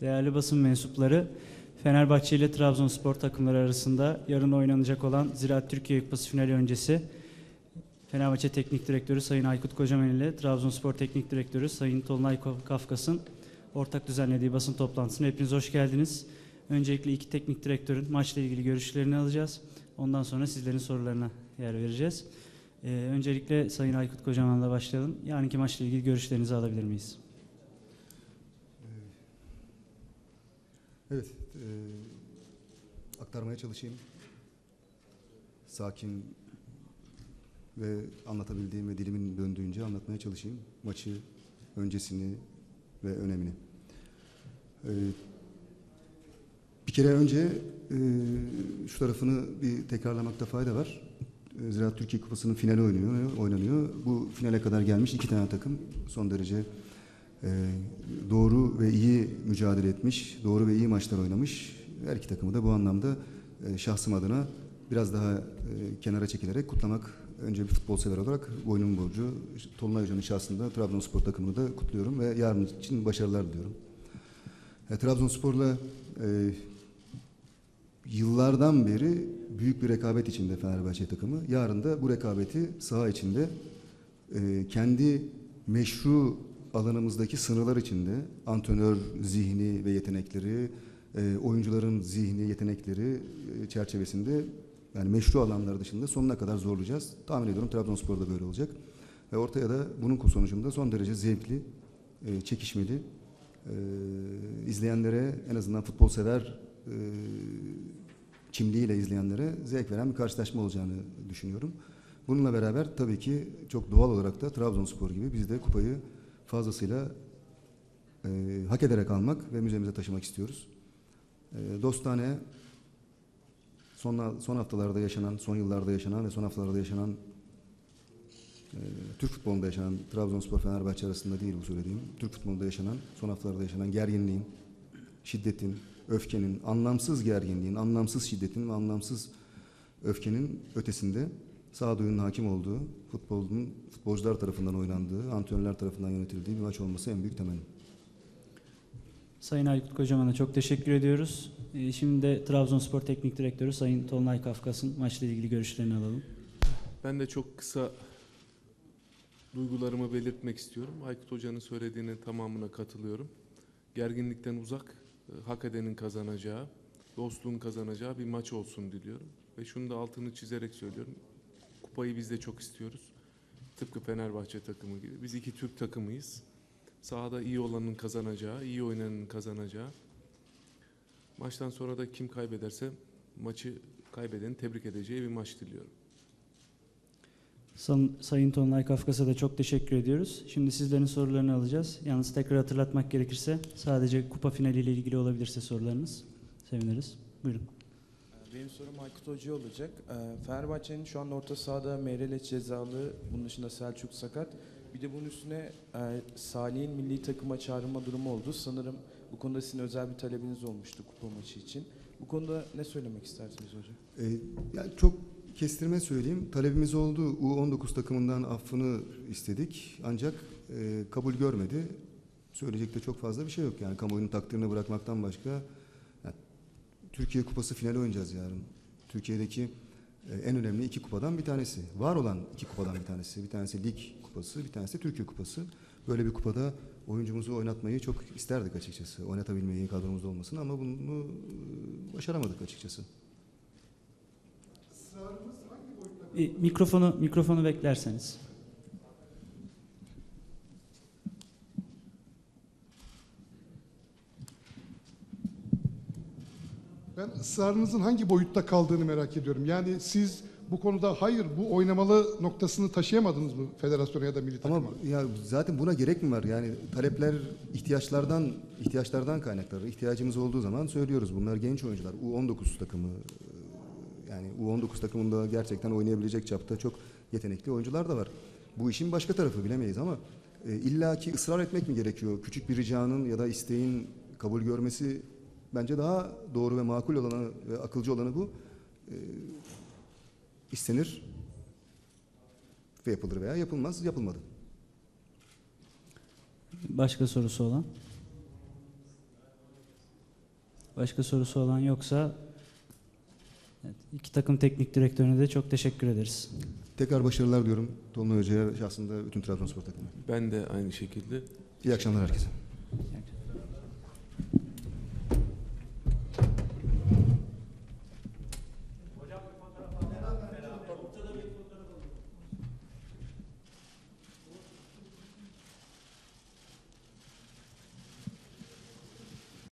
değerli basın mensupları, Fenerbahçe ile Trabzonspor takımları arasında yarın oynanacak olan Ziraat Türkiye Kupası finali öncesi Fenerbahçe Teknik Direktörü Sayın Aykut Kocaman ile Trabzonspor Teknik Direktörü Sayın Tolunay Kafkas'ın ortak düzenlediği basın toplantısına hepiniz hoş geldiniz. Öncelikle iki teknik direktörün maçla ilgili görüşlerini alacağız. Ondan sonra sizlerin sorularına yer vereceğiz. Ee, öncelikle Sayın Aykut Kocaman'la başlayalım. Yarınki maçla ilgili görüşlerinizi alabilir miyiz? Evet, e, aktarmaya çalışayım. Sakin ve anlatabildiğim ve dilimin döndüğünce anlatmaya çalışayım. Maçı, öncesini ve önemini. E, bir kere önce e, şu tarafını bir tekrarlamakta fayda var. E, Ziraat Türkiye Kupası'nın finali oynuyor, oynanıyor. Bu finale kadar gelmiş iki tane takım son derece doğru ve iyi mücadele etmiş, doğru ve iyi maçlar oynamış. Her iki takımı da bu anlamda e, şahsım adına biraz daha e, kenara çekilerek kutlamak önce bir futbol sever olarak boynumun borcu. Tolunay Hoca'nın şahsında Trabzonspor takımını da kutluyorum ve yarın için başarılar diliyorum. E, Trabzonspor'la e, yıllardan beri büyük bir rekabet içinde Fenerbahçe takımı. Yarın da bu rekabeti saha içinde e, kendi meşru alanımızdaki sınırlar içinde antrenör zihni ve yetenekleri, e, oyuncuların zihni, yetenekleri e, çerçevesinde yani meşru alanlar dışında sonuna kadar zorlayacağız. Tahmin ediyorum Trabzonspor'da böyle olacak. Ve ortaya da bunun sonucunda son derece zevkli, e, çekişmeli, e, izleyenlere en azından futbol sever e, kimliğiyle izleyenlere zevk veren bir karşılaşma olacağını düşünüyorum. Bununla beraber tabii ki çok doğal olarak da Trabzonspor gibi biz de kupayı fazlasıyla e, hak ederek almak ve müzemize taşımak istiyoruz. E, dostane son, son haftalarda yaşanan, son yıllarda yaşanan ve son haftalarda yaşanan e, Türk futbolunda yaşanan Trabzonspor Fenerbahçe arasında değil bu söylediğim. Türk futbolunda yaşanan, son haftalarda yaşanan gerginliğin, şiddetin, öfkenin, anlamsız gerginliğin, anlamsız şiddetin ve anlamsız öfkenin ötesinde sağduyunun hakim olduğu, futbolun futbolcular tarafından oynandığı, antrenörler tarafından yönetildiği bir maç olması en büyük temennim. Sayın Aykut Kocaman'a çok teşekkür ediyoruz. Ee, Şimdi de Trabzonspor Teknik Direktörü Sayın Tolunay Kafkas'ın maçla ilgili görüşlerini alalım. Ben de çok kısa duygularımı belirtmek istiyorum. Aykut Hoca'nın söylediğinin tamamına katılıyorum. Gerginlikten uzak, e, hak edenin kazanacağı, dostluğun kazanacağı bir maç olsun diliyorum. Ve şunu da altını çizerek söylüyorum. Kupayı biz de çok istiyoruz. Tıpkı Fenerbahçe takımı gibi. Biz iki Türk takımıyız. Sahada iyi olanın kazanacağı, iyi oynayanın kazanacağı. Maçtan sonra da kim kaybederse maçı kaybedeni tebrik edeceği bir maç diliyorum. San- Sayın Tolunay Kafkas'a da çok teşekkür ediyoruz. Şimdi sizlerin sorularını alacağız. Yalnız tekrar hatırlatmak gerekirse sadece kupa finaliyle ilgili olabilirse sorularınız seviniriz. Buyurun. Benim sorum Aykut Hoca'ya olacak. Ee, Fenerbahçe'nin şu an orta sahada Meireles cezalı, bunun dışında Selçuk sakat. Bir de bunun üstüne e, Salih'in milli takıma çağrılma durumu oldu. Sanırım bu konuda sizin özel bir talebiniz olmuştu kupa maçı için. Bu konuda ne söylemek istersiniz hocam? Ee, yani çok kestirme söyleyeyim. Talebimiz oldu. U19 takımından affını istedik. Ancak e, kabul görmedi. Söyleyecek de çok fazla bir şey yok. Yani kamuoyunun takdirine bırakmaktan başka. Türkiye Kupası finali oynayacağız yarın. Türkiye'deki e, en önemli iki kupadan bir tanesi. Var olan iki kupadan bir tanesi. Bir tanesi Lig Kupası, bir tanesi Türkiye Kupası. Böyle bir kupada oyuncumuzu oynatmayı çok isterdik açıkçası. Oynatabilmeyi kadromuzda olmasını ama bunu e, başaramadık açıkçası. E, mikrofonu mikrofonu beklerseniz. Israrınızın hangi boyutta kaldığını merak ediyorum. Yani siz bu konuda hayır bu oynamalı noktasını taşıyamadınız mı federasyona ya da milli takıma? Ama ya zaten buna gerek mi var? Yani talepler ihtiyaçlardan ihtiyaçlardan kaynaklanır. İhtiyacımız olduğu zaman söylüyoruz. Bunlar genç oyuncular. U19 takımı e, yani U19 takımında gerçekten oynayabilecek çapta çok yetenekli oyuncular da var. Bu işin başka tarafı bilemeyiz ama e, illaki ısrar etmek mi gerekiyor? Küçük bir ricanın ya da isteğin kabul görmesi bence daha doğru ve makul olanı ve akılcı olanı bu. E, istenir ve yapılır veya yapılmaz, yapılmadı. Başka sorusu olan? Başka sorusu olan yoksa evet, iki takım teknik direktörüne de çok teşekkür ederiz. Tekrar başarılar diyorum Tolunay Hoca'ya ve aslında bütün Trabzonspor takımı. Ben de aynı şekilde İyi akşamlar herkese.